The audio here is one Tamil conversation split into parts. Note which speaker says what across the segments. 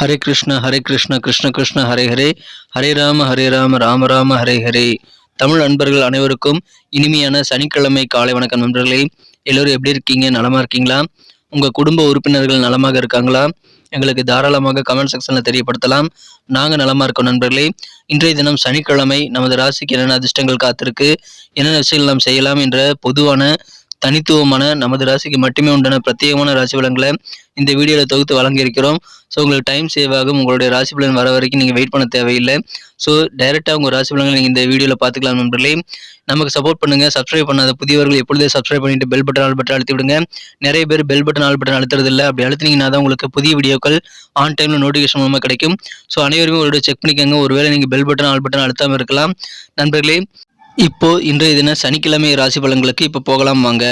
Speaker 1: ஹரே கிருஷ்ண ஹரே கிருஷ்ண கிருஷ்ண கிருஷ்ண ஹரே ஹரே. ஹரே ராம ஹரே ராம ராம ராம ஹரே ஹரே. தமிழ் அன்பர்கள் அனைவருக்கும் இனிமையான சனிக்கிழமை காலை வணக்கம் நண்பர்களே. எல்லோரும் எப்படி இருக்கீங்க? நலமா இருக்கீங்களா? உங்க குடும்ப உறுப்பினர்கள் நலமாக இருக்காங்களா? எங்களுக்கு தாராளமாக கமெண்ட் செக்ஷனில் தெரியப்படுத்தலாம். நாங்கள் நலமா இருக்கோம் நண்பர்களே. இன்றைய தினம் சனிக்கிழமை நமது ராசிக்கு என்னென்ன அதிர்ஷ்டங்கள் காத்திருக்கு என்னென்ன விஷயங்கள் நாம் செய்யலாம் என்ற பொதுவான தனித்துவமான நமது ராசிக்கு மட்டுமே உண்டான பிரத்யேகமான ராசி பலன்களை இந்த வீடியோவில் தொகுத்து வழங்கியிருக்கிறோம். ஸோ உங்களுக்கு டைம் சேவ் ஆகும். உங்களுடைய ராசி பலன் வர வரைக்கும் நீங்கள் வெயிட் பண்ண தேவையில்லை. ஸோ டைரெக்டாக உங்கள் ராசி பலன்களை நீங்கள் இந்த வீடியோவில் பார்த்துக்கலாம் நண்பர்களே. நமக்கு சப்போர்ட் பண்ணுங்க. சப்ஸ்கிரைப் பண்ணாத புதியவர்கள் எப்பொழுதே சப்ஸ்கிரைப் பண்ணிட்டு பெல் பட்டன் ஆல் பட்டன் அழுத்தி விடுங்க. நிறைய பேர் பெல் பட்டன் ஆல் பட்டன் அழுத்துறது இல்லை அப்படி அழுத்தினீங்கன்னா தான் உங்களுக்கு புதிய வீடியோக்கள் ஆன் டைமில் நோட்டிஃபிகேஷன் மூலமாக கிடைக்கும். ஸோ அனைவருமே ஒரு செக் பண்ணிக்கோங்க. ஒருவேளை நீங்கள் பெல் பட்டன் ஆல் பட்டன் அழுத்தாமல் இருக்கலாம். நண்பர்களே இப்போ இன்றைய தின சனிக்கிழமை ராசி பலன்களுக்கு இப்போ போகலாம் வாங்க.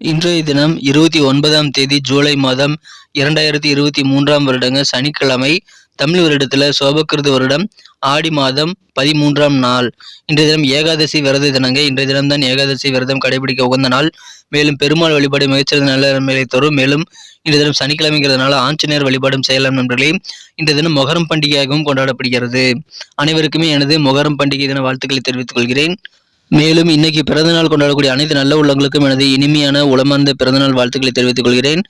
Speaker 1: இன்றைய தினம் இருபத்தி ஒன்பதாம் தேதி ஜூலை மாதம் இரண்டாயிரத்தி இருபத்தி மூன்றாம் வருடங்க சனிக்கிழமை தமிழ் வருடத்தில் சோபக்கிருது வருடம் ஆடி மாதம் பதிமூன்றாம் நாள். இன்றைய தினம் ஏகாதசி விரத தினங்க. இன்றைய தினம்தான் ஏகாதசி விரதம் கடைபிடிக்க உகந்த நாள். மேலும் பெருமாள் வழிபாடு மிகச்சிறந்த நல்ல நன்மைகளை தரும். மேலும் இன்றைய தினம் சனிக்கிழமைங்கிறதுனால ஆஞ்சநேயர் வழிபாடும் செய்யலாம் நண்பர்களே. இன்றைய தினம் மொகரம் பண்டிகையாகவும் கொண்டாடப்படுகிறது. அனைவருக்குமே எனது மொகரம் பண்டிகை தின வாழ்த்துக்களை தெரிவித்துக் கொள்கிறேன். மேலும் இன்னைக்கு பிறந்தநாள் கொண்டாடக்கூடிய அனைத்து நல்ல உள்ளங்களுக்கும் எனது இனிமையான உளமார்ந்த பிறந்தநாள் வாழ்த்துக்களை தெரிவித்துக் கொள்கிறேன்.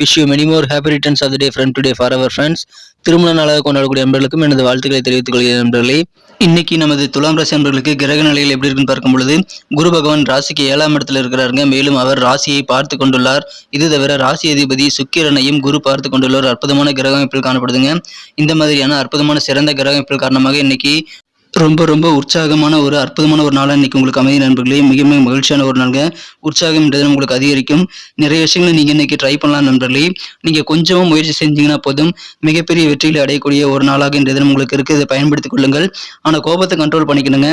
Speaker 1: Wish you many more happy returns of the day friend today for our friends திருமண நாளாக கொண்டாடக்கூடிய நண்பர்களுக்கும் எனது வாழ்த்துக்களை தெரிவித்துக் கொள்கிறேன் நண்பர்களே. இன்னைக்கு நமது துலாம் ராசி நண்பர்களுக்கு கிரக நிலைகள் எப்படி இருக்குன்னு பார்க்கும் பொழுது குரு பகவான் ராசிக்கு ஏழாம் இடத்துல இருக்கிறாருங்க. மேலும் அவர் ராசியை பார்த்து கொண்டுள்ளார். இது தவிர ராசி அதிபதி சுக்கிரனையும் குரு பார்த்து கொண்டுள்ள ஒரு அற்புதமான கிரக அமைப்பில் காணப்படுதுங்க. இந்த மாதிரியான அற்புதமான சிறந்த கிரக அமைப்பில் காரணமாக இன்னைக்கு ரொம்ப ரொம்ப உற்சாகமான ஒரு அற்புதமான ஒரு நாளாக இன்னைக்கு உங்களுக்கு அமைதி நண்பர்களே. மிக மிக மகிழ்ச்சியான ஒரு நாளுங்க. உற்சாகம் என்றது உங்களுக்கு அதிகரிக்கும். நிறைய விஷயங்களை நீங்கள் இன்னைக்கு ட்ரை பண்ணலாம் நண்பர்களே. நீங்கள் கொஞ்சமாக முயற்சி செஞ்சீங்கன்னா போதும். மிகப்பெரிய வெற்றியில் அடையக்கூடிய ஒரு நாளாக இன்றைய தினம் உங்களுக்கு இருக்குது. இதை பயன்படுத்திக் கொள்ளுங்கள். ஆனால் கோபத்தை கண்ட்ரோல் பண்ணிக்கணுங்க.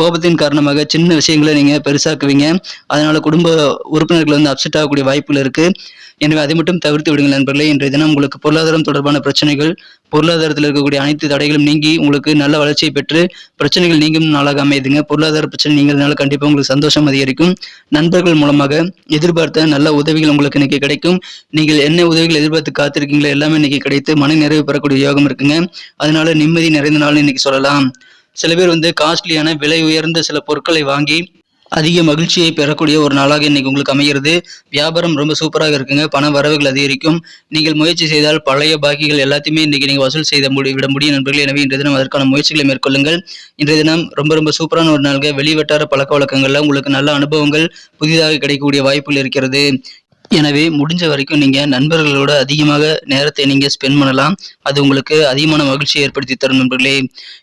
Speaker 1: கோபத்தின் காரணமாக சின்ன விஷயங்களை நீங்கள் பெருசாக்குவீங்க. அதனால குடும்ப உறுப்பினர்கள் வந்து அப்செட் ஆகக்கூடிய வாய்ப்புகள் இருக்குது எனவே அதை மட்டும் தவிர்த்து விடுங்கள் நண்பர்களே. இன்றைய தினம் உங்களுக்கு பொருளாதாரம் தொடர்பான பிரச்சனைகள் பொருளாதாரத்தில் இருக்கக்கூடிய அனைத்து தடைகளும் நீங்கி உங்களுக்கு நல்ல வளர்ச்சியை பெற்று பிரச்சனைகள் நீங்கும் நாளாக அமையுதுங்க. பொருளாதார பிரச்சனை நீங்கிறதுனால கண்டிப்பாக உங்களுக்கு சந்தோஷம் அதிகரிக்கும். நண்பர்கள் மூலமாக எதிர்பார்த்த நல்ல உதவிகள் உங்களுக்கு இன்னைக்கு கிடைக்கும். நீங்கள் என்ன உதவிகள் எதிர்பார்த்து காத்திருக்கீங்களோ எல்லாமே இன்னைக்கு கிடைத்து மன நிறைவு பெறக்கூடிய யோகம் இருக்குங்க. அதனால நிம்மதி நிறைந்த நாள் இன்னைக்கு சொல்லலாம். சில பேர் வந்து காஸ்ட்லியான விலை உயர்ந்த சில பொருட்களை வாங்கி அதிக மகிழ்ச்சியை பெறக்கூடிய ஒரு நாளாக இன்னைக்கு உங்களுக்கு அமைகிறது. வியாபாரம் ரொம்ப சூப்பராக இருக்குங்க. பண வரவுகள் அதிகரிக்கும். நீங்கள் முயற்சி செய்தால் பழைய பாக்கிகள் எல்லாத்தையுமே இன்னைக்கு நீங்கள் வசூல் செய்த முடி விட முடியும் நண்பர்களே. எனவே இன்றைய தினம் அதற்கான முயற்சிகளை மேற்கொள்ளுங்கள். இன்றைய தினம் ரொம்ப ரொம்ப சூப்பரான ஒரு நாள்கள் வெளிவட்டார பழக்க வழக்கங்களில் உங்களுக்கு நல்ல அனுபவங்கள் புதிதாக கிடைக்கக்கூடிய வாய்ப்புகள் இருக்கிறது. எனவே முடிஞ்ச வரைக்கும் நீங்க நண்பர்களோட அதிகமாக நேரத்தை நீங்கள் ஸ்பெண்ட் பண்ணலாம். அது உங்களுக்கு அதிகமான மகிழ்ச்சியை ஏற்படுத்தி தரும் நண்பர்களே.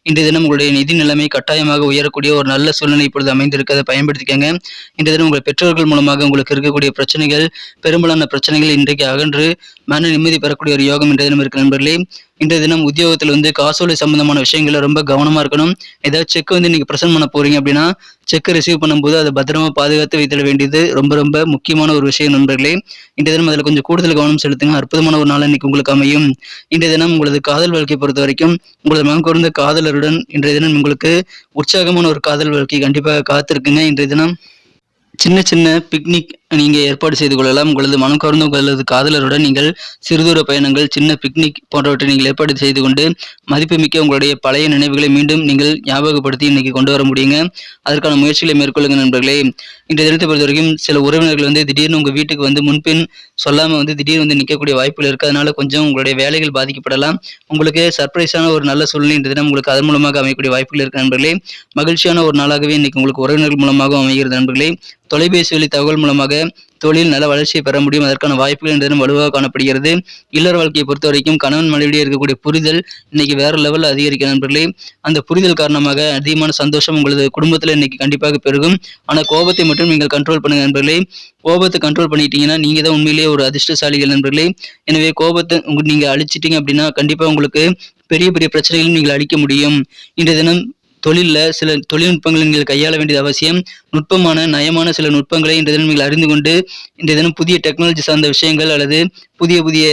Speaker 1: இன்றைய தினம் உங்களுடைய நிதி நிலைமை கட்டாயமாக உயரக்கூடிய ஒரு நல்ல சூழ்நிலை இப்பொழுது அமைந்திருக்கதை பயன்படுத்திக்கங்க. இன்றைய தினம் உங்கள் பெற்றோர்கள் மூலமாக உங்களுக்கு இருக்கக்கூடிய பிரச்சனைகள் பெரும்பாலான பிரச்சனைகள் இன்றைக்கு அகன்று மன நிம்மதி பெறக்கூடிய ஒரு யோகம் இன்றைய தினம் இருக்கு நண்பர்களே. இன்றைய தினம் உத்தியோகத்தில் வந்து காசோலை சம்பந்தமான விஷயங்கள ரொம்ப கவனமா இருக்கணும். ஏதாவது செக் வந்து நீங்க பிரசன்ட் பண்ண போறீங்க அப்படின்னா செக் ரிசீவ் பண்ணும்போது அதை பத்திரமா பாதுகாத்து வைத்திட வேண்டியது ரொம்ப ரொம்ப முக்கியமான ஒரு விஷயம் நண்பர்களே. இன்றைய தினம் அதில் கொஞ்சம் கூடுதல் கவனம் செலுத்துங்க. அற்புதமான ஒரு நாள் இன்னைக்கு உங்களுக்கு அமையும். இன்றைய தினம் உங்களது காதல் வாழ்க்கை பொறுத்த வரைக்கும் உங்களது மனம் கூர்ந்த காதலருடன் இன்றைய தினம் உங்களுக்கு உற்சாகமான ஒரு காதல் வாழ்க்கை கண்டிப்பாக காத்திருக்குங்க. இன்றைய தினம் சின்ன சின்ன பிக்னிக் நீங்கள் ஏற்பாடு செய்து கொள்ளலாம். உங்களது மனம் கவர்ந்த உங்களது காதலருடன் நீங்கள் சிறுதூர பயணங்கள் சின்ன பிக்னிக் போன்றவற்றை நீங்கள் ஏற்பாடு செய்து கொண்டு மதிப்புமிக்க உங்களுடைய பழைய நினைவுகளை மீண்டும் நீங்கள் ஞாபகப்படுத்தி இன்னைக்கு கொண்டு வர முடியுங்க. அதற்கான முயற்சிகளை மேற்கொள்ளுங்க நண்பர்களே. இன்றைய தினத்தை பொறுத்த வரைக்கும் சில உறவினர்கள் வந்து திடீர்னு உங்கள் வீட்டுக்கு வந்து முன்பின் சொல்லாமல் வந்து திடீர்னு வந்து நிற்கக்கூடிய வாய்ப்புகள் இருக்குது அதனால கொஞ்சம் உங்களுடைய வேலைகள் பாதிக்கப்படலாம். உங்களுக்கு சர்ப்ரைஸான ஒரு நல்ல சூழ்நிலை இந்த தினம் உங்களுக்கு அதன் மூலமாக அமையக்கூடிய வாய்ப்புகள் இருக்குது நண்பர்களே. மகிழ்ச்சியான ஒரு நாளாகவே இன்னைக்கு உங்களுக்கு உறவினர்கள் மூலமாகவும் அமைகிறது நண்பர்களே. தொலைபேசி வழி தகவல் மூலமாக தொழில் நல்ல வளர்ச்சியை பெற முடியும். அதற்கான வாய்ப்புகள் என்றதும் வலுவாக காணப்படுகிறது. இல்லற வாழ்க்கையை பொறுத்த வரைக்கும் கணவன் மனைவியிடையே இருக்கக்கூடிய புரிதல் இன்னைக்கு வேற லெவலில் அதிகரிக்க நண்பர்களே அந்த புரிதல் காரணமாக அதிகமான சந்தோஷம் உங்களது குடும்பத்தில் இன்னைக்கு கண்டிப்பாக பெருகும். ஆனால் கோபத்தை மட்டும் நீங்கள் கண்ட்ரோல் பண்ணுங்க நண்பர்களே. கோபத்தை கண்ட்ரோல் பண்ணிட்டீங்கன்னா நீங்க தான் உண்மையிலேயே ஒரு அதிர்ஷ்டசாலிகள் நண்பர்களே. எனவே கோபத்தை உங்க நீங்க அழிச்சிட்டீங்க அப்படின்னா கண்டிப்பா உங்களுக்கு பெரிய பெரிய பிரச்சனைகளும் நீங்கள் அழிக்க முடியும். இன்றைய தினம் தொழிலில் சில தொழில்நுட்பங்களை நீங்கள் கையாள வேண்டியது அவசியம். நுட்பமான நயமான சில நுட்பங்களை இன்றைய தினம் நீங்கள் அறிந்து கொண்டு இன்றைய தினம் புதிய டெக்னாலஜி சார்ந்த விஷயங்கள் அல்லது புதிய புதிய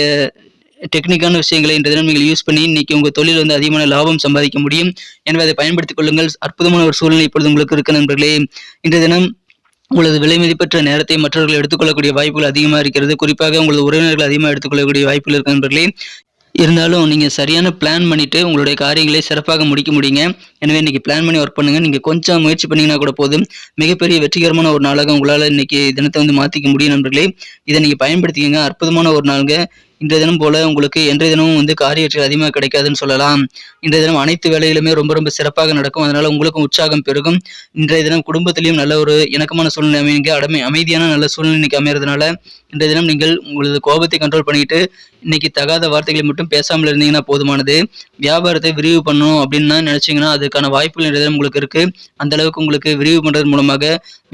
Speaker 1: டெக்னிக்கான விஷயங்களை இன்றைய தினம் நீங்கள் யூஸ் பண்ணி இன்னைக்கு உங்கள் தொழில் வந்து அதிகமான லாபம் சம்பாதிக்க முடியும். எனவே அதை பயன்படுத்திக் கொள்ளுங்கள். அற்புதமான ஒரு சூழ்நிலை இப்பொழுது உங்களுக்கு இருக்கு நண்பர்களே. இன்றைய தினம் உங்களது விலை மதிப்பற்ற நேரத்தை மற்றவர்கள் எடுத்துக்கொள்ளக்கூடிய வாய்ப்புகள் அதிகமாக இருக்கிறது. குறிப்பாக உங்களது உறவினர்கள் அதிகமாக எடுத்துக்கொள்ளக்கூடிய வாய்ப்புகள் இருக்கு நண்பர்களே. இருந்தாலும் நீங்கள் சரியான பிளான் பண்ணிட்டு உங்களுடைய காரியங்களை சிறப்பாக முடிக்க முடியுங்க. எனவே இன்னைக்கு பிளான் பண்ணி ஒர்க் பண்ணுங்க. நீங்கள் கொஞ்சம் முயற்சி பண்ணீங்கன்னா கூட போதும். மிகப்பெரிய வெற்றிகரமான ஒரு நாளாக உங்களால் இன்னைக்கு தினத்தை வந்து மாற்றிக்க முடியும் நண்பர்களே. இதை நீங்கள் பயன்படுத்திக்கங்க. அற்புதமான ஒரு நாளுங்க. இன்றைய தினம் போல உங்களுக்கு இன்றைய தினமும் வந்து காரிய அதிகமாக கிடைக்காதுன்னு சொல்லலாம். இன்றைய தினம் அனைத்து வேலைகளுமே ரொம்ப ரொம்ப சிறப்பாக நடக்கும். அதனால உங்களுக்கும் உற்சாகம் பெருகும். இன்றைய தினம் குடும்பத்திலையும் நல்ல ஒரு இணக்கமான சூழ்நிலை அமைங்க அடமை அமைதியான நல்ல சூழ்நிலை இன்னைக்கு அமையறதுனால இன்றைய தினம் நீங்கள் உங்களது கோபத்தை கண்ட்ரோல் பண்ணிக்கிட்டு இன்னைக்கு தகாத வார்த்தைகளை மட்டும் பேசாமல் இருந்தீங்கன்னா போதுமானது. வியாபாரத்தை விரிவு பண்ணணும் அப்படின்னு நினைச்சீங்கன்னா அதுக்கான வாய்ப்புகள் இன்றைய தினம் உங்களுக்கு இருக்கு. அந்த அளவுக்கு உங்களுக்கு விரிவு பண்றது மூலமாக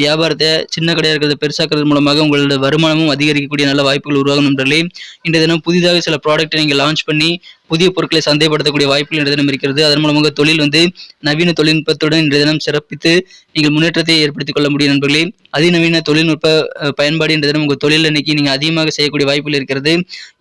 Speaker 1: வியாபாரத்தை சின்ன கடையாக இருக்கிறத பெருசாக்குறது மூலமாக உங்களோட வருமானமும் அதிகரிக்கக்கூடிய நல்ல வாய்ப்புகள் உருவாகும் நண்பர்களே. இன்றைய தினம் புதிதாக சில ப்ராடக்ட்டை நீங்கள் லான்ச் பண்ணி புதிய பொருட்களை சந்தைப்படுத்தக்கூடிய வாய்ப்புகள் இன்றைய தினம் இருக்கிறது. அதன் மூலமாக தொழில் வந்து நவீன தொழில்நுட்பத்துடன் இன்றைய தினம் சிறப்பித்து நீங்கள் முன்னேற்றத்தை ஏற்படுத்திக் கொள்ள முடியும் நண்பர்களே. அதிநவீன தொழில்நுட்ப பயன்பாடு இன்றைய தினம் உங்கள் தொழில் இன்னைக்கு நீங்கள் அதிகமாக செய்யக்கூடிய வாய்ப்புகள் இருக்கிறது.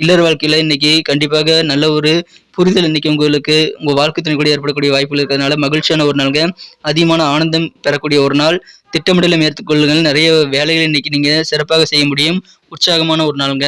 Speaker 1: இல்லற வாழ்க்கையில் இன்னைக்கு கண்டிப்பாக நல்ல ஒரு புரிதல் இன்னைக்கு உங்களுக்கு உங்கள் வாழ்க்கை துணை கூட ஏற்படக்கூடிய வாய்ப்புகள் இருக்கிறதுனால மகிழ்ச்சியான ஒரு நாளுங்க. அதிகமான ஆனந்தம் பெறக்கூடிய ஒரு நாள். திட்டமிடலை மேற்கொள்ளுங்கள். நிறைய வேலைகளை இன்னைக்கு நீங்கள் சிறப்பாக செய்ய முடியும். உற்சாகமான ஒரு நாளுங்க.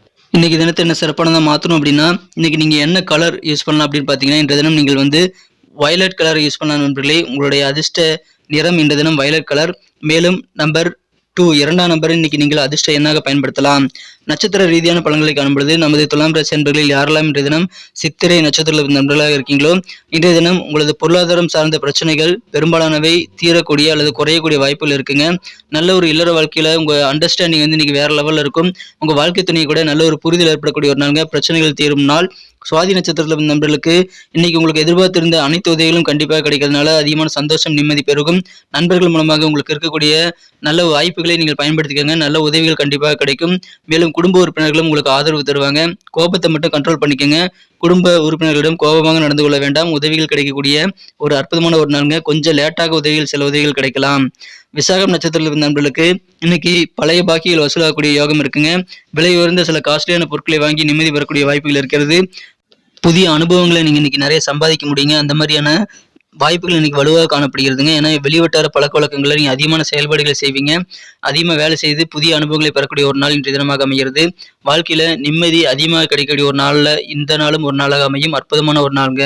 Speaker 1: இன்னைக்கு தினத்தை என்ன சிறப்பானதாக மாற்றணும் அப்படின்னா இன்னைக்கு நீங்கள் என்ன கலர் யூஸ் பண்ணலாம் அப்படின்னு பார்த்தீங்கன்னா இன்றைய தினம் நீங்கள் வந்து வயலட் கலர் யூஸ் பண்ணலாம் நண்பர்களே. உங்களுடைய அதிர்ஷ்ட நிறம் இன்றைய தினம் வயலட் கலர் மேலும் நம்பர் டூ இரண்டாம் நம்பரை இன்னைக்கு நீங்கள் அதிர்ஷ்ட எண்ணாக பயன்படுத்தலாம். நட்சத்திர ரீதியான பலன்களை காணும்பொழுது நமது துலாம் ராசி நண்பர்களில் யாரெல்லாம் இன்றைய தினம் சித்திரை நட்சத்திர நண்பர்களாக இருக்கீங்களோ இன்றைய தினம் உங்களது பொருளாதாரம் சார்ந்த பிரச்சனைகள் பெரும்பாலானவை தீரக்கூடிய அல்லது குறையக்கூடிய வாய்ப்புகள் இருக்குங்க. நல்ல ஒரு இல்லற வாழ்க்கையில உங்க அண்டர்ஸ்டாண்டிங் வந்து இன்னைக்கு வேற லெவல்ல இருக்கும். உங்க வாழ்க்கை துணை கூட நல்ல ஒரு புரிதல் ஏற்படக்கூடிய ஒரு நாளுங்க. பிரச்சனைகள் தீரும் நாள். சுவாதி நட்சத்திரத்தில் நண்பர்களுக்கு இன்னைக்கு உங்களுக்கு எதிர்பார்த்திருந்த அனைத்து உதவிகளும் கண்டிப்பாக கிடைக்கிறதுனால அதிகமான சந்தோஷம் நிம்மதி பெருகும். நண்பர்கள் மூலமாக உங்களுக்கு இருக்கக்கூடிய நல்ல வாய்ப்புகளை நீங்கள் பயன்படுத்திக்கோங்க. நல்ல உதவிகள் கண்டிப்பாக கிடைக்கும். மேலும் குடும்ப உறுப்பினர்களும் உங்களுக்கு ஆதரவு தருவாங்க. கோபத்தை மட்டும் கண்ட்ரோல் பண்ணிக்கோங்க. குடும்ப உறுப்பினர்களிடம் கோபமாக நடந்து கொள்ள வேண்டாம். உதவிகள் கிடைக்கக்கூடிய ஒரு அற்புதமான ஒரு நாளுங்க. கொஞ்சம் லேட்டாக உதவிகள் சில உதவிகள் கிடைக்கலாம். விசாகம் நட்சத்திரத்தில் இருந்த நண்பர்களுக்கு இன்னைக்கு பழைய பாக்கியில் வசூலாகக்கூடிய யோகம் இருக்குங்க. விலை உயர்ந்த சில காஸ்ட்லியான பொருட்களை வாங்கி நிம்மதி பெறக்கூடிய வாய்ப்புகள் இருக்கிறது. புதிய அனுபவங்களை நீங்க இன்னைக்கு நிறைய சம்பாதிக்க முடியுங்க. அந்த மாதிரியான வாய்ப்புகள் இன்னைக்கு வலுவாக காணப்படுகிறதுங்க. ஏன்னா வெளிவட்டார பழக்க வழக்கங்களில் நீங்க அதிகமான செயல்பாடுகளை செய்வீங்க. அதிகமாக வேலை செய்து புதிய அனுபவங்களை பெறக்கூடிய ஒரு நாள் இன்றைய தினமாக அமைகிறது. வாழ்க்கையில நிம்மதி அதிகமாக கிடைக்கக்கூடிய ஒரு நாள்ல இந்த நாளும் ஒரு நாளாக அமையும். அற்புதமான ஒரு நாளுங்க.